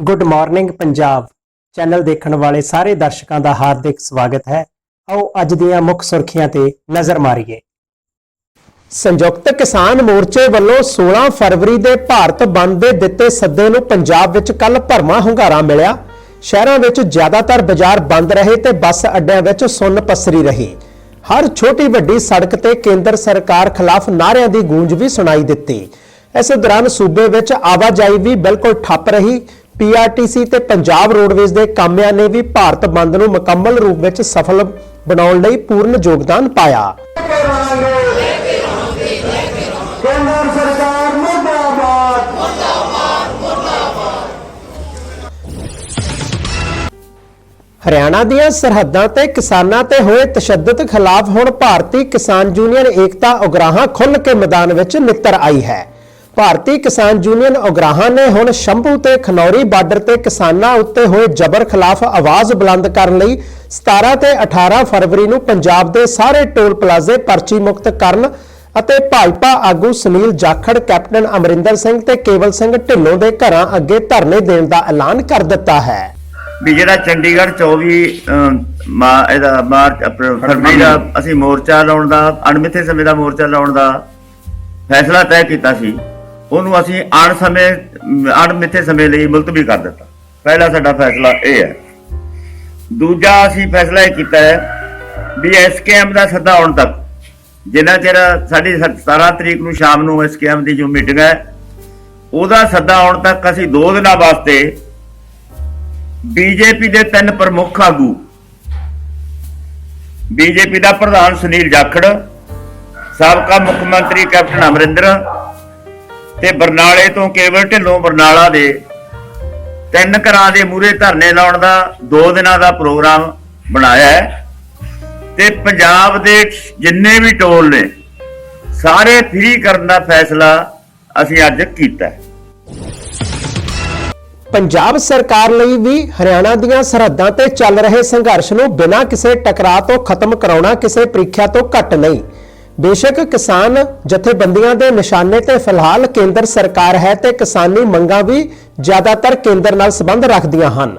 Good morning Punjab channel ਦੇਖਣ ਵਾਲੇ ਸਾਰੇ ਦਰਸ਼ਕਾਂ ਦਾ ਹਾਰਦਿਕ ਸਵਾਗਤ ਹੈ। ਆਓ ਅੱਜ ਦੀਆਂ ਮੁੱਖ ਸੁਰਖੀਆਂ ਤੇ ਨਜ਼ਰ ਮਾਰੀਏ। ਸੰਯੁਕਤ ਕਿਸਾਨ ਮੋਰਚੇ ਵੱਲੋਂ 16 ਫਰਵਰੀ ਦੇ ਭਾਰਤ ਬੰਦ ਦੇ ਦਿੱਤੇ ਸੱਦੇ ਨੂੰ ਪੰਜਾਬ ਵਿੱਚ ਕੱਲ ਭਰਮਾ ਹੁੰਗਾਰਾ ਮਿਲਿਆ। ਸ਼ਹਿਰਾਂ ਵਿੱਚ ਜ਼ਿਆਦਾਤਰ ਬਾਜ਼ਾਰ ਬੰਦ ਰਹੇ ਤੇ ਬੱਸ ਅੱਡਿਆਂ ਵਿੱਚ ਸੁੰਨ ਪਸਰੀ ਰਹੀ। ਹਰ ਛੋਟੀ ਵੱਡੀ ਸੜਕ ਤੇ ਕੇਂਦਰ ਸਰਕਾਰ ਖਿਲਾਫ ਨਾਅਰਿਆਂ ਦੀ ਗੂੰਜ ਵੀ ਸੁਣਾਈ ਦਿੱਤੀ। ਇਸ ਦੌਰਾਨ ਸੂਬੇ ਵਿੱਚ ਆਵਾਜਾਈ ਵੀ ਬਿਲਕੁਲ ਠੱਪ ਰਹੀ। ਪੀਆਰਟੀਸੀ ਤੇ ਪੰਜਾਬ ਰੋਡਵੇਜ਼ ਦੇ ਕਾਮਿਆਂ ਨੇ ਵੀ ਭਾਰਤ ਬੰਦ ਨੂੰ ਮੁਕੰਮਲ ਰੂਪ ਵਿੱਚ ਸਫਲ ਬਣਾਉਣ ਲਈ ਪੂਰਨ ਯੋਗਦਾਨ ਪਾਇਆ। ਕਰਾਂਗੇ ਕੇਂਦਰ ਸਰਕਾਰ ਮੁਰਦਾਬਾਦ। ਹਰਿਆਣਾ ਦੀਆਂ ਸਰਹੱਦਾਂ ਤੇ ਕਿਸਾਨਾਂ ਤੇ ਹੋਏ ਤਸ਼ੱਦਦ ਖਿਲਾਫ ਹੁਣ ਭਾਰਤੀ ਕਿਸਾਨ ਯੂਨੀਅਨ ਏਕਤਾ ਉਗਰਾਹਾਂ ਖੁੱਲ੍ਹ ਕੇ ਮੈਦਾਨ ਵਿੱਚ ਨਿੱਤਰ ਆਈ ਹੈ। ਭਾਰਤੀ ਕਿਸਾਨ ਯੂਨੀਅਨ ਉਗਰਾਹਾਂ ਨੇ ਹੁਣ ਸ਼ੰਭੂ ਤੇ ਖਨੌਰੀ ਬਾਰਡਰ ਤੇ ਕਿਸਾਨਾਂ ਉੱਤੇ ਹੋਏ ਜ਼ਬਰ ਖਿਲਾਫ ਆਵਾਜ਼ ਬੁਲੰਦ ਕਰਨ ਲਈ 17 ਤੇ 18 ਫਰਵਰੀ ਨੂੰ ਪੰਜਾਬ ਦੇ ਸਾਰੇ ਟੋਲ ਪਲਾਜ਼ੇ ਪਰਚੀ ਮੁਕਤ ਕਰਨ ਅਤੇ ਭਾਜਪਾ ਆਗੂ ਸੁਨੀਲ ਜਾਖੜ, ਕੈਪਟਨ ਅਮਰਿੰਦਰ ਸਿੰਘ ਤੇ ਕੇਵਲ ਸਿੰਘ ਢਿੱਲੋਂ ਦੇ ਘਰਾਂ ਅੱਗੇ ਧਰਨੇ ਦੇਣ ਦਾ ਐਲਾਨ ਕਰ ਦਿੱਤਾ ਹੈ। ਵੀ ਜਿਹੜਾ ਚੰਡੀਗੜ੍ਹ 24 ਮਾ- ਇਹਦਾ ਮਾਰਚ ਫਰਵਰੀ ਦਾ ਅਸੀਂ ਮੋਰਚਾ ਲਾਉਣ ਦਾ, ਅਣਮਿੱਥੇ ਸਮੇਂ ਦਾ ਮੋਰਚਾ ਲਾਉਣ ਦਾ ਫੈਸਲਾ ਤੈਅ ਕੀਤਾ ਸੀ। ਉਹਨੂੰ ਅਸੀਂ ਅਣ ਸਮੇਂ ਅਮ, ਅਣਮਿੱਥੇ ਸਮੇਂ ਲਈ ਮੁਲਤਵੀ ਕਰ ਦਿੱਤਾ। ਪਹਿਲਾ ਸਾਡਾ ਫੈਸਲਾ ਇਹ ਹੈ। ਦੂਜਾ ਅਸੀਂ ਫੈਸਲਾ ਇਹ ਕੀਤਾ ਹੈ ਵੀ ਐਸਕੇਐਮ ਦਾ ਸੱਦਾ ਆਉਣ ਤੱਕ ਜਿੰਨਾ ਚਿਰ ਸਾਡੀ ਸ- 17 ਤਰੀਕ ਨੂੰ ਸ਼ਾਮ ਨੂੰ ਐਸਕੇਐਮ ਦੀ ਜੋ ਮੀਟਿੰਗ ਹੈ ਉਹਦਾ ਸੱਦਾ ਆਉਣ ਤੱਕ ਅਸੀਂ ਦੋ ਦਿਨਾਂ ਵਾਸਤੇ ਬੀਜੇਪੀ ਦੇ ਤਿੰਨ ਪ੍ਰਮੁੱਖ ਆਗੂ ਬੀਜੇਪੀ ਦਾ ਪ੍ਰਧਾਨ ਸੁਨੀਲ ਜਾਖੜ ਸਾਬਕਾ ਮੁੱਖ ਮੰਤਰੀ ਕੈਪਟਨ ਅਮਰਿੰਦਰ ਤੇ ਬਰਨਾਲੇ ਤੋਂ ਕੇਵਲ ਢਿੱਲੋਂ ਬਰਨਾਲਾ ਦੇ ਤਿੰਨ ਘਰਾਂ ਦੇ ਮੂਹਰੇ ਧਰਨੇ ਲਾਉਣ ਦਾ 2 ਦਿਨਾਂ ਦਾ ਪ੍ਰੋਗਰਾਮ ਬਣਾਇਆ ਹੈ। ਤੇ ਪੰਜਾਬ ਦੇ ਜਿੰਨੇ ਵੀ ਟੋਲ ਨੇ, ਸਾਰੇ ਫ੍ਰੀ ਕਰਨ ਦਾ ਫੈਸਲਾ ਅਸੀਂ ਅੱਜ ਕੀਤਾ ਹੈ। ਪੰਜਾਬ ਸਰਕਾਰ ਲਈ ਵੀ ਹਰਿਆਣਾ ਦੀਆਂ ਸਰਹੱਦਾਂ ਤੇ ਚੱਲ ਰਹੇ ਸੰਘਰਸ਼ ਨੂੰ ਬਿਨਾਂ ਕਿਸੇ ਟਕਰਾਅ ਤੋਂ ਖਤਮ ਕਰਾਉਣਾ ਕਿਸੇ ਪ੍ਰੀਖਿਆ ਤੋਂ ਘੱਟ ਨਹੀਂ। ਬੇਸ਼ੱਕ ਕਿਸਾਨ ਜਥੇਬੰਦੀਆਂ ਦੇ ਨਿਸ਼ਾਨੇ ਤੇ ਫਿਲਹਾਲ ਕੇਂਦਰ ਸਰਕਾਰ ਹੈ ਤੇ ਕਿਸਾਨੀ ਮੰਗਾਂ ਵੀ ਜ਼ਿਆਦਾਤਰ ਕੇਂਦਰ ਨਾਲ ਸੰਬੰਧ ਰੱਖਦੀਆਂ ਹਨ।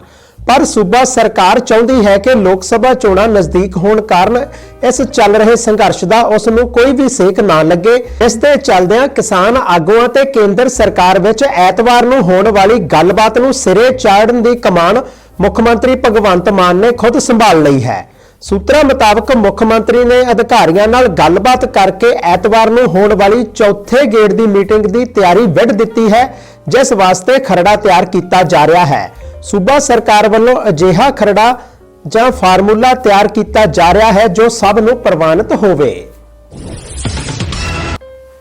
ਪਰ ਸੂਬਾ ਸਰਕਾਰ ਚਾਹੁੰਦੀ ਹੈ ਕਿ ਲੋਕ ਸਭਾ ਚੋਣਾਂ ਨਜ਼ਦੀਕ ਹੋਣ ਕਾਰਨ ਇਸ ਚੱਲ ਰਹੇ ਸੰਘਰਸ਼ ਦਾ ਉਸ ਨੂੰ ਕੋਈ ਵੀ ਸੇਕ ਨਾ ਲੱਗੇ। ਇਸ ਦੇ ਚੱਲਦਿਆਂ ਕਿਸਾਨ ਆਗੂਆਂ ਤੇ ਕੇਂਦਰ ਸਰਕਾਰ ਵਿੱਚ ਐਤਵਾਰ ਨੂੰ ਹੋਣ ਵਾਲੀ ਗੱਲਬਾਤ ਨੂੰ ਸਿਰੇ ਚਾੜਨ ਦੀ ਕਮਾਨ ਮੁੱਖ ਮੰਤਰੀ ਭਗਵੰਤ ਮਾਨ ਨੇ ਖੁਦ ਸੰਭਾਲ ਲਈ ਹੈ। ਸੂਤਰਾਂ ਮੁਤਾਬਕ ਮੁੱਖ ਮੰਤਰੀ ਨੇ ਅਧਿਕਾਰੀਆਂ ਨਾਲ ਗੱਲਬਾਤ ਕਰਕੇ ਐਤਵਾਰ ਨੂੰ ਹੋਣ ਵਾਲੀ ਚੌਥੇ ਗੇੜ ਦੀ ਮੀਟਿੰਗ ਦੀ ਤਿਆਰੀ ਵਿੱਢ ਦਿੱਤੀ ਹੈ, ਜਿਸ ਵਾਸਤੇ ਖਰੜਾ ਤਿਆਰ ਕੀਤਾ ਜਾ ਰਿਹਾ ਹੈ। ਸੂਬਾ ਸਰਕਾਰ ਵੱਲੋਂ ਅਜਿਹਾ ਖਰੜਾ ਜਾਂ ਫਾਰਮੂਲਾ ਤਿਆਰ ਕੀਤਾ ਜਾ ਰਿਹਾ ਹੈ, ਜੋ ਸਭ ਨੂੰ ਪ੍ਰਵਾਨਿਤ ਹੋਵੇ।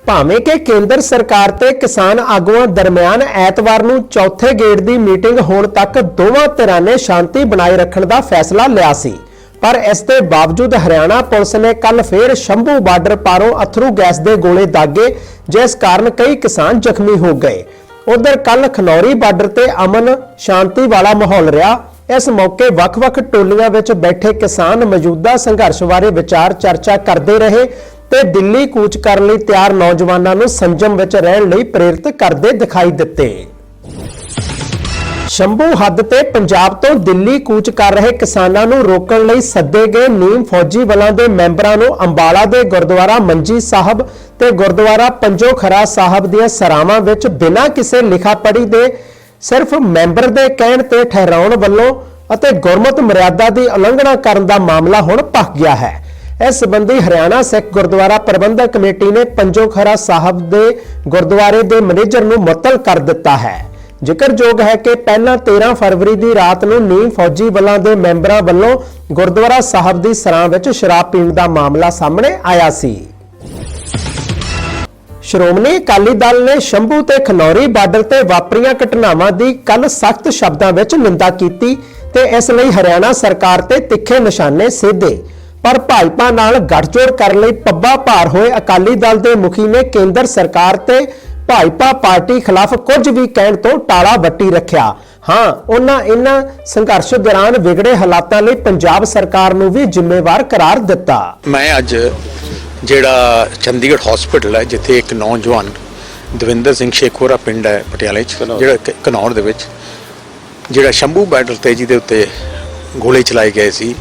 ਭਾਵੇਂ ਕਿ ਕੇਂਦਰ ਸਰਕਾਰ ਤੇ ਕਿਸਾਨ ਆਗੂਆਂ ਦਰਮਿਆਨ ਐਤਵਾਰ ਨੂੰ ਚੌਥੇ ਗੇੜ ਦੀ ਮੀਟਿੰਗ ਹੋਣ ਤੱਕ ਦੋਵਾਂ ਧਿਰਾਂ ਨੇ ਸ਼ਾਂਤੀ ਬਣਾਈ ਰੱਖਣ ਦਾ ਫੈਸਲਾ ਲਿਆ ਸੀ। ਪਰ ਇਸ ਦੇ ਬਾਵਜੂਦ ਹਰਿਆਣਾ ਪੁਲਿਸ ਨੇ ਕੱਲ ਫੇਰ ਸ਼ੰਭੂ ਬਾਰਡਰ ਪਾਰੋਂ ਅਥਰੂ ਗੈਸ ਦੇ ਗੋਲੇ ਦਾਗੇ, ਜਿਸ ਕਾਰਨ ਕਈ ਕਿਸਾਨ ਜ਼ਖਮੀ ਹੋ ਗਏ। ਉਧਰ ਕੱਲ ਖਨੌਰੀ ਬਾਰਡਰ ਤੇ ਅਮਨ ਸ਼ਾਂਤੀ ਵਾਲਾ ਮਾਹੌਲ ਰਿਹਾ। ਇਸ ਮੌਕੇ ਵੱਖ-ਵੱਖ ਟੋਲੀਆਂ ਵਿੱਚ ਬੈਠੇ ਕਿਸਾਨ ਮੌਜੂਦਾ ਸੰਘਰਸ਼ ਬਾਰੇ ਵਿਚਾਰ ਚਰਚਾ ਕਰਦੇ ਰਹੇ ਤੇ ਦਿੱਲੀ ਕੂਚ ਕਰਨ ਲਈ ਤਿਆਰ ਨੌਜਵਾਨਾਂ ਨੂੰ ਸੰਜਮ ਵਿੱਚ ਰਹਿਣ ਲਈ ਪ੍ਰੇਰਿਤ ਕਰਦੇ ਦਿਖਾਈ ਦਿੱਤੇ। ਸ਼ੰਭੂ ਹੱਦ ਤੇ ਪੰਜਾਬ ਤੋਂ ਦਿੱਲੀ ਕੂਚ ਕਰ ਰਹੇ ਕਿਸਾਨਾਂ ਨੂੰ ਰੋਕਣ ਲਈ ਸੱਦੇ ਗਏ ਨੀਮ ਫੌਜੀ ਬਲਾਂ ਦੇ ਮੈਂਬਰਾਂ ਨੂੰ ਅੰਬਾਲਾ ਦੇ ਗੁਰਦੁਆਰਾ ਮੰਜੀ ਸਾਹਿਬ ਤੇ ਗੁਰਦੁਆਰਾ ਪੰਜੋ ਖਰਾ ਸਾਹਿਬ ਦੀਆਂ ਸਰਾਵਾਂ ਵਿੱਚ ਬਿਨਾਂ ਕਿਸੇ ਲਿਖਾ ਪੜ੍ਹੀ ਦੇ ਸਿਰਫ ਮੈਂਬਰ ਦੇ ਕਹਿਣ ਤੇ ਠਹਿਰਾਉਣ ਵੱਲੋਂ ਅਤੇ ਗੁਰਮਤ ਮਰਿਆਦਾ ਦੀ ਉਲੰਘਣਾ ਕਰਨ ਦਾ ਮਾਮਲਾ ਹੁਣ ਭਖ ਗਿਆ ਹੈ। ਇਸ ਸੰਬੰਧੀ ਹਰਿਆਣਾ ਸਿੱਖ ਗੁਰਦੁਆਰਾ ਪ੍ਰਬੰਧਕ ਕਮੇਟੀ ਨੇ ਪੰਜੋ ਖਰਾ ਸਾਹਿਬ ਦੇ ਗੁਰਦੁਆਰੇ ਦੇ ਮੈਨੇਜਰ ਨੂੰ ਮੁਅੱਤਲ ਕਰ ਦਿੱਤਾ ਹੈ। ਜ਼ਿਕਰਯੋਗ ਹੈ ਕਿ ਪਹਿਲਾਂ 13 ਫਰਵਰੀ ਦੀ ਰਾਤ ਨੂੰ ਨੀਮ ਫੌਜੀ ਬਲਾਂ ਦੇ ਮੈਂਬਰਾਂ ਵੱਲੋਂ ਗੁਰਦੁਆਰਾ ਸਾਹਿਬ ਦੀ ਸਰਾਂ ਵਿੱਚ ਸ਼ਰਾਬ ਪੀਣ ਦਾ ਮਾਮਲਾ ਸਾਹਮਣੇ ਆਇਆ ਸੀ। ਸ਼੍ਰੋਮਣੀ ਅਕਾਲੀ ਦਲ ਨੇ ਸ਼ੰਭੂ ਤੇ ਖਨੌਰੀ ਬਾਰਡਰ ਤੇ ਵਾਪਰੀਆਂ ਘਟਨਾਵਾਂ ਦੀ ਕੱਲ ਸਖਤ ਸ਼ਬਦਾਂ ਵਿੱਚ ਨਿੰਦਾ ਕੀਤੀ ਤੇ ਇਸ ਲਈ ਹਰਿਆਣਾ ਸਰਕਾਰ ਤੇ ਤਿੱਖੇ ਨਿਸ਼ਾਨੇ ਸਿੱਧੇ। ਪਰ ਭਾਜਪਾ ਨਾਲ ਗੱਠਜੋੜ ਕਰਨ ਲਈ ਪੱਬਾ ਭਾਰ ਹੋਏ ਅਕਾਲੀ ਦਲ ਦੇ ਮੁਖੀ ਨੇ ਕੇਂਦਰ ਸਰਕਾਰ ਤੇ ਭਾਜਪਾ ਪਾਰਟੀ ਖਿਲਾਫ ਕੁਝ ਵੀ ਕਹਿਣ ਤੋਂ ਟਾਲਾ ਵੱਟੀ ਰੱਖਿਆ। ਹਾਂ ਉਹਨਾਂ ਇਹਨਾਂ ਸੰਘਰਸ਼ ਦੌਰਾਨ ਵਿਗੜੇ ਹਾਲਾਤਾਂ ਲਈ ਪੰਜਾਬ ਸਰਕਾਰ ਨੂੰ ਵੀ ਜ਼ਿੰਮੇਵਾਰ ਕਰਾਰ ਦਿੱਤਾ। ਮੈਂ ਅੱਜ ਜਿਹੜਾ ਚੰਡੀਗੜ੍ਹ ਹਸਪੀਟਲ ਹੈ ਜਿੱਥੇ ਇੱਕ ਨੌਜਵਾਨ ਦਵਿੰਦਰ ਸਿੰਘ ਸ਼ੇਖੋਰਾ ਪਿੰਡ ਹੈ ਪਟਿਆਲੇ ਚ ਜਿਹੜਾ ਕਿ ਘਨੌਰ ਦੇ ਵਿੱਚ ਜਿਹੜਾ ਸ਼ੰਭੂ ਬਾਰਡਰ ਤੇ ਜਿਹਦੇ ਉੱਤੇ ਗੋਲੇ ਚਲਾਏ ਗਏ ਸੀ।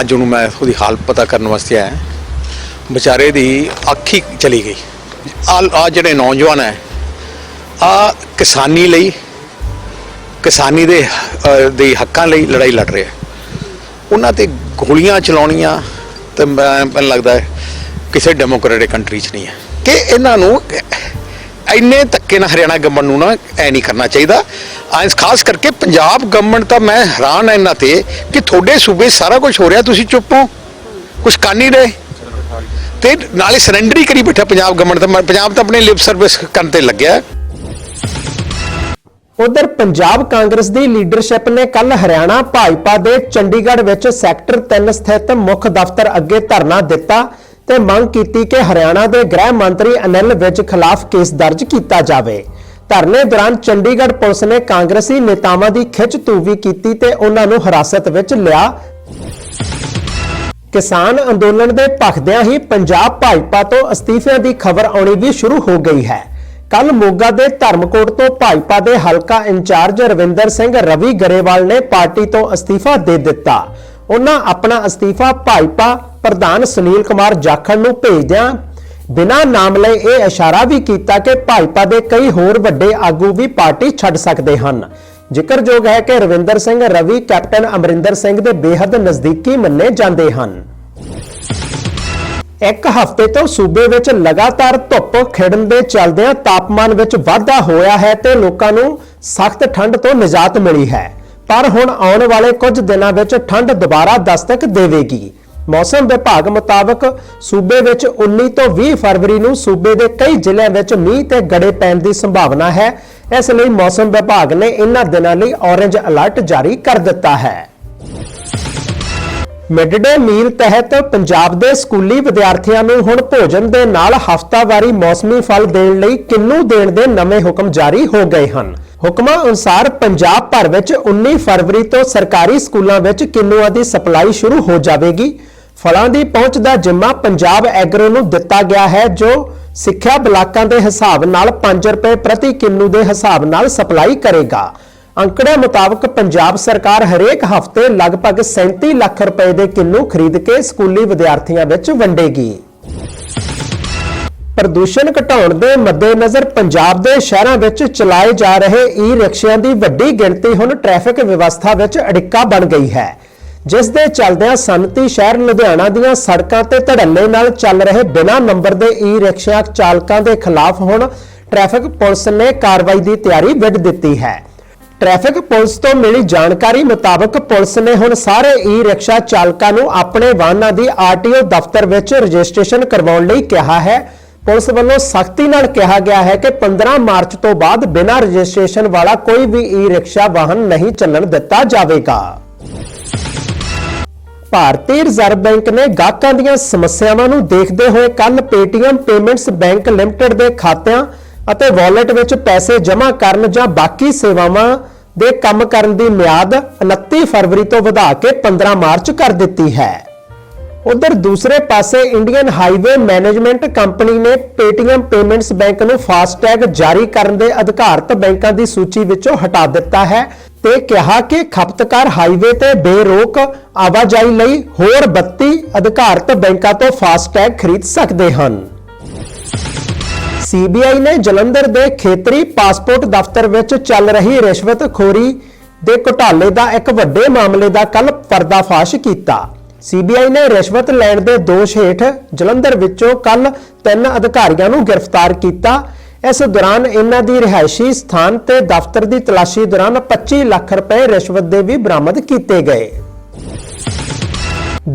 ਅੱਜ ਉਹਨੂੰ ਮੈਂ ਉਹਦੀ ਹਾਲਤ ਪਤਾ ਕਰਨ ਵਾਸਤੇ ਆਇਆ। ਵਿਚਾਰੇ ਦੀ ਅੱਖ ਹੀ ਚਲੀ ਗਈ। ਆ ਆ ਜਿਹੜੇ ਨੌਜਵਾਨ ਹੈ, ਆ ਕਿਸਾਨੀ ਲਈ, ਕਿਸਾਨੀ ਦੇ ਦੇ ਹੱਕਾਂ ਲਈ ਲੜਾਈ ਲੜ ਰਹੇ ਹੈ। ਉਹਨਾਂ ਤੇ ਗੋਲੀਆਂ ਚਲਾਉਣੀਆਂ ਤੇ ਮੈਨੂੰ ਲੱਗਦਾ ਹੈ ਕਿਸੇ ਡੈਮੋਕ੍ਰੈਟਿਕ ਕੰਟਰੀ 'ਚ ਨਹੀਂ ਹੈ। ਕਿ ਇਹਨਾਂ ਨੂੰ ਇੰਨੇ ਧੱਕੇ ਨਾਲ ਹਰਿਆਣਾ ਗਵਰਨਮੈਂਟ ਨੂੰ ਨਾ ਐ ਨਹੀਂ ਕਰਨਾ ਚਾਹੀਦਾ। ਐਸ ਖਾਸ ਕਰਕੇ ਪੰਜਾਬ ਗਵਰਨਮੈਂਟ ਤਾਂ ਮੈਂ ਹੈਰਾਨ ਹਾਂ ਇਹਨਾਂ ਤੇ ਕਿ ਤੁਹਾਡੇ ਸੂਬੇ 'ਚ ਸਾਰਾ ਕੁਝ ਹੋ ਰਿਹਾ, ਤੁਸੀਂ ਚੁੱਪ ਹੋ। ਕੁਝ ਕਰ ਨਹੀਂ ਰਹੇ। ਤੇ ਨਾਲੇ ਸਰੈਂਡਰ ਹੀ ਕਰੀ ਬੈਠਾ ਪੰਜਾਬ ਗਵਰਨਮੈਂਟ ਤਾਂ ਪੰਜਾਬ ਤਾਂ ਆਪਣੇ ਲਿਪ ਸਰਵਿਸ ਕਰਨ ਤੇ ਲੱਗਿਆ। ਉਧਰ ਪੰਜਾਬ ਕਾਂਗਰਸ ਦੀ ਲੀਡਰਸ਼ਿਪ ਨੇ ਕੱਲ ਹਰਿਆਣਾ ਭਾਜਪਾ ਦੇ ਚੰਡੀਗੜ੍ਹ ਵਿੱਚ ਸੈਕਟਰ 3 ਸਥਿਤ ਮੁੱਖ ਦਫ਼ਤਰ ਅੱਗੇ ਧਰਨਾ ਦਿੱਤਾ ਤੇ ਮੰਗ ਕੀਤੀ ਕਿ ਹਰਿਆਣਾ ਦੇ ਗ੍ਰਹਿ ਮੰਤਰੀ ਅਨਿਲ ਵਿਜ ਖਿਲਾਫ ਕੇਸ ਦਰਜ ਕੀਤਾ ਜਾਵੇ। ਧਰਨੇ ਦੌਰਾਨ ਚੰਡੀਗੜ੍ਹ ਪੁਲਿਸ ਨੇ ਕਾਂਗਰਸੀ ਨੇਤਾਵਾਂ ਦੀ ਖਿੱਚ ਤੂਵੀ ਕੀਤੀ ਤੇ ਉਹਨਾਂ ਨੂੰ ਹਿਰਾਸਤ ਵਿੱਚ ਲਿਆ। ਕਿਸਾਨ ਅੰਦੋਲਨ ਦੇ ਭਖਦਿਆਂ ਹੀ ਪੰਜਾਬ ਭਾਜਪਾ ਤੋਂ ਅਸਤੀਫਿਆਂ ਦੀ ਖਬਰ ਆਉਣੀ ਵੀ ਸ਼ੁਰੂ ਹੋ ਗਈ ਹੈ। ਕੱਲ ਮੋਗਾ ਦੇ ਧਰਮਕੋਟ ਤੋਂ ਭਾਜਪਾ ਦੇ ਹਲਕਾ ਇੰਚਾਰਜ ਰਵਿੰਦਰ ਸਿੰਘ ਰਵੀ ਗਰੇਵਾਲ ਨੇ ਪਾਰਟੀ ਤੋਂ ਅਸਤੀਫਾ ਦੇ ਦਿੱਤਾ। ਉਹਨਾਂ ਆਪਣਾ ਅਸਤੀਫਾ ਭਾਜਪਾ ਪ੍ਰਧਾਨ ਸੁਨੀਲ ਕੁਮਾਰ ਜਾਖੜ ਨੂੰ ਭੇਜਦਿਆਂ ਬਿਨਾਂ ਨਾਮ ਲਏ ਇਹ ਇਸ਼ਾਰਾ ਵੀ ਕੀਤਾ ਕਿ ਭਾਜਪਾ ਦੇ ਕਈ ਹੋਰ ਵੱਡੇ ਆਗੂ ਵੀ ਪਾਰਟੀ ਛੱਡ ਸਕਦੇ ਹਨ। ਜ਼ਿਕਰਯੋਗ ਹੈ ਕਿ ਰਵਿੰਦਰ ਸਿੰਘ ਰਵੀ, ਕੈਪਟਨ ਅਮਰਿੰਦਰ ਸਿੰਘ ਦੇ ਬੇਹੱਦ ਨਜ਼ਦੀਕੀ ਮੰਨੇ ਜਾਂਦੇ ਹਨ। ਇੱਕ ਹਫ਼ਤੇ ਤੋਂ ਸੂਬੇ ਵਿੱਚ ਲਗਾਤਾਰ ਧੁੱਪ ਖਿੜਨ ਦੇ ਚੱਲਦਿਆਂ ਤਾਪਮਾਨ ਵਿੱਚ ਵਾਧਾ ਹੋਇਆ ਹੈ ਤੇ ਲੋਕਾਂ ਨੂੰ ਸਖਤ ਠੰਡ ਤੋਂ ਨਿਜਾਤ ਮਿਲੀ ਹੈ। ਪਰ ਹੁਣ ਆਉਣ ਵਾਲੇ ਕੁਝ ਦਿਨਾਂ ਵਿੱਚ ਠੰਡ ਦੁਬਾਰਾ ਦਸਤਕ ਦੇਵੇਗੀ। ਮੌਸਮ ਵਿਭਾਗ ਮੁਤਾਬਕ ਸੂਬੇ ਵਿੱਚ 19 ਤੋਂ 20 ਫਰਵਰੀ ਨੂੰ ਸੂਬੇ ਦੇ ਕਈ ਜ਼ਿਲ੍ਹਿਆਂ ਵਿੱਚ ਮੀਂਹ ਤੇ ਗੜੇ ਪੈਣ ਦੀ ਸੰਭਾਵਨਾ ਹੈ। ਇਸ ਲਈ ਮੌਸਮ ਵਿਭਾਗ ਨੇ ਇਹਨਾਂ ਦਿਨਾਂ ਲਈ ਔਰੇਂਜ ਅਲਰਟ ਜਾਰੀ ਕਰ ਦਿੱਤਾ ਹੈ। ਮਿਡ ਮੀਲ ਤਹਿਤ ਪੰਜਾਬ ਦੇ ਸਕੂਲੀ ਵਿਦਿਆਰਥੀਆਂ ਨੂੰ ਹੁਣ ਭੋਜਨ ਦੇ ਨਾਲ ਹਫ਼ਤਾਵਾਰੀ ਮੌਸਮੀ ਫਲ ਦੇਣ ਲਈ ਕਿੰਨੂ ਦੇਣ ਦੇ ਨਵੇਂ ਹੁਕਮ ਜਾਰੀ ਹੋ ਗਏ ਹਨ। ਹੁਕਮਾਂ ਅਨੁਸਾਰ ਪੰਜਾਬ ਭਰ ਵਿੱਚ 19 ਫਰਵਰੀ ਤੋਂ ਸਰਕਾਰੀ ਸਕੂਲਾਂ ਵਿੱਚ ਕਿੰਨੂਆਂ ਦੀ ਸਪਲਾਈ ਸ਼ੁਰੂ ਹੋ ਜਾਵੇਗੀ। ਫਲਾਂ ਦੀ ਪਹੁੰਚ ਦਾ ਜਿੰਮਾ ਪੰਜਾਬ ਐਗਰੋ ਨੂੰ ਦਿੱਤਾ ਗਿਆ ਹੈ, ਜੋ ਸਿੱਖਿਆ ਬਲਾਕਾਂ ਦੇ ਹਿਸਾਬ ਨਾਲ 5 ਰੁਪਏ ਪ੍ਰਤੀ ਕਿੰਨੂ ਦੇ ਹਿਸਾਬ ਨਾਲ ਸਪਲਾਈ ਕਰੇਗਾ। ਅੰਕੜਿਆਂ ਮੁਤਾਬਕ ਪੰਜਾਬ ਸਰਕਾਰ ਹਰੇਕ ਹਫ਼ਤੇ ਲਗਭਗ 37 ਲੱਖ ਰੁਪਏ ਦੇ ਕਿੰਨੂ ਖਰੀਦ ਕੇ ਸਕੂਲੀ ਵਿਦਿਆਰਥੀਆਂ ਵਿੱਚ ਵੰਡੇਗੀ। ਪ੍ਰਦੂਸ਼ਣ ਘਟਾਉਣ ਦੇ ਮੱਦੇਨਜ਼ਰ ਪੰਜਾਬ ਦੇ ਸ਼ਹਿਰਾਂ ਵਿੱਚ ਚਲਾਏ ਜਾ ਰਹੇ ਈ ਰਿਕਸ਼ਿਆਂ ਦੀ ਵੱਡੀ ਗਿਣਤੀ ਹੁਣ ਟ੍ਰੈਫਿਕ ਵਿਵਸਥਾ ਵਿੱਚ ਅੜਿੱਕਾ ਬਣ ਗਈ ਹੈ। ਜਿਸ ਦੇ ਚੱਲਦਿਆਂ ਸਨਤੀ ਸ਼ਹਿਰ ਲੁਧਿਆਣਾ ਦੀਆਂ ਸੜਕਾਂ ਤੇ ਧੜੱਲੇ ਨਾਲ ਚੱਲ ਰਹੇ ਬਿਨਾਂ ਨੰਬਰ ਦੇ ਈ ਰਿਕਸ਼ਾ ਚਾਲਕਾਂ ਦੇ ਖਿਲਾਫ ਹੁਣ ਟ੍ਰੈਫਿਕ ਪੁਲਿਸ ਨੇ ਕਾਰਵਾਈ ਦੀ ਤਿਆਰੀ ਵਿੱਢ ਦਿੱਤੀ ਹੈ। ਟ੍ਰੈਫਿਕ ਪੁਲਿਸ ਤੋਂ ਮਿਲੀ ਜਾਣਕਾਰੀ ਮੁਤਾਬਕ ਪੁਲਿਸ ਨੇ ਹੁਣ ਸਾਰੇ ਈ ਰਿਕਸ਼ਾ ਚਾਲਕਾਂ ਨੂੰ ਆਪਣੇ ਵਾਹਨਾਂ ਦੀ ਆਰਟੀਓ ਦਫ਼ਤਰ ਵਿੱਚ ਰਜਿਸਟ੍ਰੇਸ਼ਨ ਕਰਵਾਉਣ ਲਈ ਕਿਹਾ ਹੈ। ਪੁਲਿਸ ਵੱਲੋਂ ਸਖਤੀ ਨਾਲ ਕਿਹਾ ਗਿਆ ਹੈ ਕਿ 15 ਮਾਰਚ ਤੋਂ ਬਾਅਦ ਬਿਨਾਂ ਰਜਿਸਟ੍ਰੇਸ਼ਨ ਵਾਲਾ ਕੋਈ ਵੀ ਈ ਰਿਕਸ਼ਾ ਵਾਹਨ ਨਹੀਂ ਚੱਲਣ ਦਿੱਤਾ ਜਾਵੇਗਾ। ਭਾਰਤੀ ਰਿਜ਼ਰਵ ਬੈਂਕ ਨੇ ਗਾਹਕਾਂ ਦੀਆਂ ਸਮੱਸਿਆਵਾਂ ਨੂੰ ਦੇਖਦੇ ਹੋਏ ਕੱਲ ਪੇਟੀਐਮ ਪੇਮੈਂਟਸ ਬੈਂਕ ਲਿਮਟਿਡ ਦੇ ਖਾਤਿਆਂ ਅਤੇ ਵਾਲਟ ਵਿੱਚ ਪੈਸੇ ਜਮ੍ਹਾਂ ਕਰਨ ਜਾਂ ਬਾਕੀ ਸੇਵਾਵਾਂ ਦੇ ਕੰਮ ਕਰਨ ਦੀ ਮਿਆਦ 29 ਫਰਵਰੀ ਤੋਂ ਵਧਾ ਕੇ 15 ਮਾਰਚ ਕਰ ਦਿੱਤੀ ਹੈ। ਉਧਰ ਦੂਸਰੇ ਪਾਸੇ ਇੰਡੀਅਨ ਹਾਈਵੇ ਮੈਨੇਜਮੈਂਟ ਕੰਪਨੀ ਨੇ Paytm ਪੇਮੈਂਟਸ ਬੈਂਕ ਨੂੰ ਫਾਸਟੈਗ ਜਾਰੀ ਕਰਨ ਦੇ ਅਧਿਕਾਰਤ ਬੈਂਕਾਂ ਦੀ ਸੂਚੀ ਵਿੱਚੋਂ ਹਟਾ ਦਿੱਤਾ ਹੈ। ਤੇ ਕਿਹਾ ਕਿ ਖਪਤਕਾਰ ਹਾਈਵੇ ਤੇ ਬੇਰੋਕ ਆਵਾਜਾਈ ਲਈ ਹੋਰ 32 ਅਧਿਕਾਰਤ ਬੈਂਕਾਂ ਤੋਂ ਫਾਸਟੈਗ ਖਰੀਦ ਸਕਦੇ ਹਨ। ਸੀਬੀਆਈ ਨੇ ਜਲੰਧਰ ਦੇ ਖੇਤਰੀ ਪਾਸਪੋਰਟ ਦਫ਼ਤਰ ਵਿੱਚ ਚੱਲ ਰਹੀ ਰਿਸ਼ਵਤਖੋਰੀ ਦੇ ਘੁਟਾਲੇ ਦਾ ਇੱਕ ਵੱਡੇ ਮਾਮਲੇ ਦਾ ਕੱਲ ਪਰਦਾਫਾਸ਼ ਕੀਤਾ। ਸੀਬੀਆਈ ਨੇ ਰਿਸ਼ਵਤ ਲੈਣ ਦੇ ਦੋਸ਼ ਹੇਠ ਜਲੰਧਰ ਵਿੱਚੋਂ ਕੱਲ ਤਿੰਨ ਅਧਿਕਾਰੀਆਂ ਨੂੰ ਗ੍ਰਿਫਤਾਰ ਕੀਤਾ। ਇਸ ਦੌਰਾਨ ਇਹਨਾਂ ਦੀ ਰਿਹਾਇਸ਼ੀ ਸਥਾਨ ਤੇ ਦਫ਼ਤਰ ਦੀ ਤਲਾਸ਼ੀ ਦੌਰਾਨ 25 ਲੱਖ ਰੁਪਏ ਰਿਸ਼ਵਤ ਦੇ ਵੀ ਬਰਾਮਦ ਕੀਤੇ ਗਏ।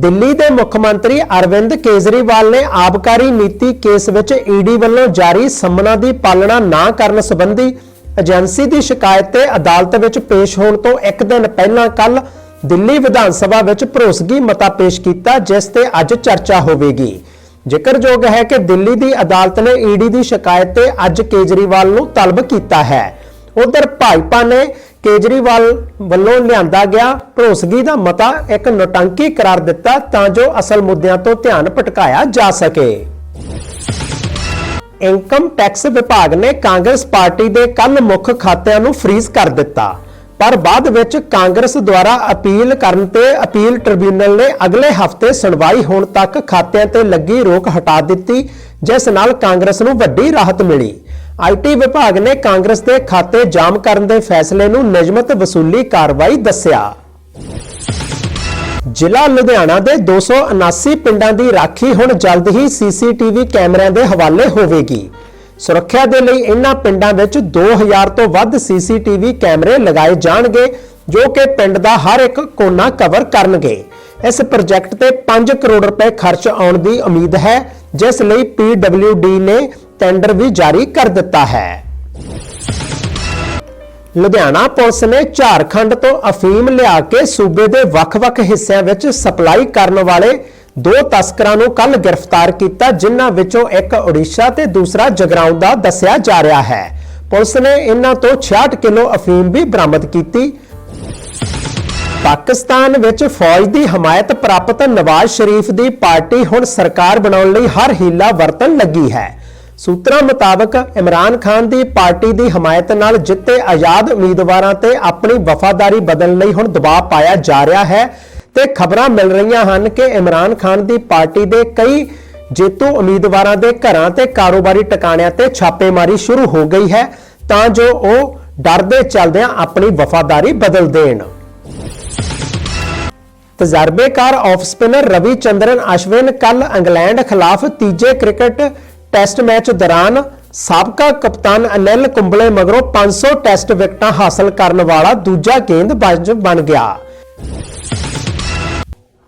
ਦਿੱਲੀ ਦੇ ਮੁੱਖ ਮੰਤਰੀ ਅਰਵਿੰਦ ਕੇਜਰੀਵਾਲ ਨੇ ਆਬਕਾਰੀ ਨੀਤੀ ਕੇਸ ਵਿੱਚ ਈਡੀ ਵੱਲੋਂ ਜਾਰੀ ਸੰਮਨਾਂ ਦੀ ਪਾਲਣਾ ਨਾ ਕਰਨ ਸੰਬੰਧੀ ਏਜੰਸੀ ਦੀ ਸ਼ਿਕਾਇਤ ਤੇ ਅਦਾਲਤ ਵਿੱਚ ਪੇਸ਼ ਹੋਣ ਤੋਂ ਇੱਕ ਦਿਨ ਪਹਿਲਾਂ ਕੱਲ ਦਿੱਲੀ ਵਿਧਾਨ ਸਭਾ ਵਿੱਚ ਭਰੋਸਗੀ ਮਤਾ ਪੇਸ਼ ਕੀਤਾ, ਜਿਸ ਤੇ ਅੱਜ ਚਰਚਾ ਹੋਵੇਗੀ। ਜ਼ਿਕਰਯੋਗ ਹੈ ਕਿ ਦਿੱਲੀ ਦੀ ਅਦਾਲਤ ਨੇ ਈਡੀ ਦੀ ਸ਼ਿਕਾਇਤ ਤੇ ਅੱਜ ਕੇਜਰੀਵਾਲ ਨੂੰ ਤਲਬ ਕੀਤਾ ਹੈ। ਉਧਰ ਭਾਜਪਾ ਨੇ ਕੇਜਰੀਵਾਲ ਵੱਲੋਂ ਲਿਆਂਦਾ ਗਿਆ ਭਰੋਸਗੀ ਦਾ ਮਤਾ ਇੱਕ ਨੋਟੰਕੀ ਕਰਾਰ ਦਿੱਤਾ ਤਾਂ ਜੋ ਅਸਲ ਮੁੱਦਿਆਂ ਤੋਂ ਧਿਆਨ ਭਟਕਾਇਆ ਜਾ ਸਕੇ। ਇਨਕਮ ਟੈਕਸ ਵਿਭਾਗ ਨੇ ਕਾਂਗਰਸ ਪਾਰਟੀ ਦੇ ਕੱਲ ਮੁੱਖ ਖਾਤਿਆਂ ਨੂੰ ਫ੍ਰੀਜ਼ ਕਰ ਦਿੱਤਾ। ਪਰ ਬਾਅਦ ਵਿੱਚ ਕਾਂਗਰਸ ਦੁਆਰਾ ਅਪੀਲ ਕਰਨ ਤੇ ਅਪੀਲ ਟ੍ਰਿਬਿਊਨਲ ਨੇ ਅਗਲੇ ਹਫ਼ਤੇ ਸੁਣਵਾਈ ਹੋਣ ਤੱਕ ਖਾਤਿਆਂ ਤੇ ਲੱਗੀ ਰੋਕ ਹਟਾ ਦਿੱਤੀ, ਜਿਸ ਨਾਲ ਕਾਂਗਰਸ ਨੂੰ ਵੱਡੀ ਰਾਹਤ ਮਿਲੀ। ਆਈਟੀ ਵਿਭਾਗ ਨੇ ਕਾਂਗਰਸ ਦੇ ਖਾਤੇ ਜਾਮ ਕਰਨ ਦੇ ਫੈਸਲੇ ਨੂੰ ਨਿਯਮਤ ਵਸੂਲੀ ਕਾਰਵਾਈ ਦੱਸਿਆ। ਜ਼ਿਲ੍ਹਾ ਲੁਧਿਆਣਾ ਦੇ 279 ਪਿੰਡਾਂ ਦੀ ਰਾਖੀ ਹੁਣ ਜਲਦ ਹੀ ਸੀਸੀਟੀਵੀ ਕੈਮਰਿਆਂ ਦੇ ਹਵਾਲੇ ਹੋਵੇਗੀ। ਸੁਰੱਖਿਆ ਦੇ ਲਈ ਇਹਨਾਂ ਪਿੰਡਾਂ ਵਿੱਚ 2000 ਤੋਂ ਵੱਧ ਸੀਸੀਟੀਵੀ ਕੈਮਰੇ ਲਗਾਏ ਜਾਣਗੇ, ਜੋ ਕਿ ਪਿੰਡ ਦਾ ਹਰ ਇੱਕ ਕੋਨਾ ਕਵਰ ਕਰਨਗੇ। ਇਸ ਪ੍ਰੋਜੈਕਟ ਤੇ 5 ਕਰੋੜ ਰੁਪਏ ਖਰਚ ਆਉਣ ਦੀ ਉਮੀਦ ਹੈ, ਜਿਸ ਲਈ PWD ਨੇ ਟੈਂਡਰ ਵੀ ਜਾਰੀ ਕਰ ਦਿੱਤਾ ਹੈ। ਲੁਧਿਆਣਾ ਪੁਲਿਸ ਨੇ ਝਾਰਖੰਡ ਤੋਂ ਅਫੀਮ ਲਿਆ ਕੇ ਸੂਬੇ ਦੇ ਵੱਖ-ਵੱਖ ਹਿੱਸਿਆਂ ਵਿੱਚ ਸਪਲਾਈ ਕਰਨ ਵਾਲੇ ਦੋ ਤਸਕਰਾਂ ਨੂੰ ਕੱਲ ਗ੍ਰਿਫਤਾਰ ਕੀਤਾ, ਜਿਨ੍ਹਾਂ ਵਿੱਚੋਂ ਇੱਕ ਓਡੀਸ਼ਾ ਤੇ ਦੂਸਰਾ ਜਗਰਾਉਂ ਦਾ ਦੱਸਿਆ ਜਾ ਰਿਹਾ ਹੈ। ਪੁਲਿਸ ਨੇ ਇਹਨਾਂ ਤੋਂ 66 ਕਿਲੋ ਅਫੀਮ ਵੀ ਬਰਾਮਦ ਕੀਤੀ। ਪਾਕਿਸਤਾਨ ਵਿੱਚ ਫੌਜ ਦੀ ਹਮਾਇਤ ਪ੍ਰਾਪਤ ਨਵਾਜ਼ ਸ਼ਰੀਫ ਦੀ ਪਾਰਟੀ ਹੁਣ ਸਰਕਾਰ ਬਣਾਉਣ ਲਈ ਹਰ ਹੀਲਾ ਵਰਤਣ ਲੱਗੀ ਹੈ। ਸੂਤਰਾਂ ਮੁਤਾਬਕ, ਇਮਰਾਨ ਖਾਨ ਦੀ ਪਾਰਟੀ ਦੀ ਹਮਾਇਤ ਨਾਲ ਜਿੱਤੇ ਆਜ਼ਾਦ ਉਮੀਦਵਾਰਾਂ ਤੇ ਆਪਣੀ ਵਫਾਦਾਰੀ ਬਦਲਣ ਲਈ ਹੁਣ ਦਬਾਅ ਪਾਇਆ ਜਾ ਰਿਹਾ ਹੈ। ਤੇ ਖਬਰਾਂ ਮਿਲ ਰਹੀਆਂ ਹਨ ਕਿ ਇਮਰਾਨ ਖਾਨ ਦੀ ਪਾਰਟੀ ਦੇ ਕਈ ਜੇਤੂ ਉਮੀਦਵਾਰਾਂ ਦੇ ਘਰਾਂ ਤੇ ਕਾਰੋਬਾਰੀ ਟਿਕਾਣਿਆਂ ਤੇ ਛਾਪੇਮਾਰੀ ਸ਼ੁਰੂ ਹੋ ਗਈ ਹੈ, ਤਾਂ ਜੋ ਉਹ ਡਰ ਦੇ ਚੱਲਦਿਆਂ ਆਪਣੀ ਵਫਾਦਾਰੀ ਬਦਲ ਦੇਣ। ਤਜਰਬੇਕਾਰ ਆਫ ਸਪਿਨਰ ਰਵੀ ਚੰਦਰਨ ਅਸ਼ਵਿਨ ਕੱਲ ਇੰਗਲੈਂਡ ਖਿਲਾਫ ਤੀਜੇ ਕ੍ਰਿਕਟ ਟੈਸਟ ਮੈਚ ਦੌਰਾਨ ਸਾਬਕਾ ਕਪਤਾਨ ਅਨਿਲ ਕੁੰਬਲੇ ਮਗਰੋਂ 500 ਟੈਸਟ ਵਿਕਟਾਂ ਹਾਸਲ ਕਰਨ ਵਾਲਾ ਦੂਜਾ ਗੇਂਦਬਾਜ਼ ਬਣ ਗਿਆ।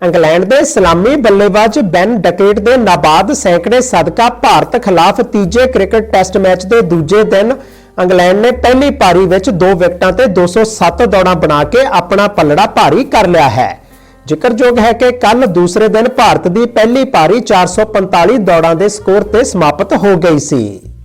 ਇੰਗਲੈਂਡ ਦੇ ਸਲਾਮੀ ਬੱਲੇਬਾਜ਼ ਬੈਨ ਡਕੇਟ ਦੇ ਨਾਬਾਦ ਸੈਂਕੜੇ ਸਦਕਾ ਭਾਰਤ ਖਿਲਾਫ ਤੀਜੇ ਕ੍ਰਿਕਟ ਟੈਸਟ ਮੈਚ ਦੇ ਦੂਜੇ ਦਿਨ ਇੰਗਲੈਂਡ ਨੇ ਪਹਿਲੀ ਪਾਰੀ ਵਿੱਚ 2 ਵਿਕਟਾਂ ਤੇ 207 ਦੌੜਾਂ ਬਣਾ ਕੇ ਆਪਣਾ ਪੱਲੜਾ ਭਾਰੀ ਕਰ ਲਿਆ ਹੈ। ਜ਼ਿਕਰਯੋਗ ਹੈ ਕਿ ਕੱਲ ਦੂਸਰੇ ਦਿਨ ਭਾਰਤ ਦੀ ਪਹਿਲੀ ਪਾਰੀ 445 ਦੌੜਾਂ ਦੇ ਸਕੋਰ ਤੇ ਸਮਾਪਤ ਹੋ ਗਈ ਸੀ।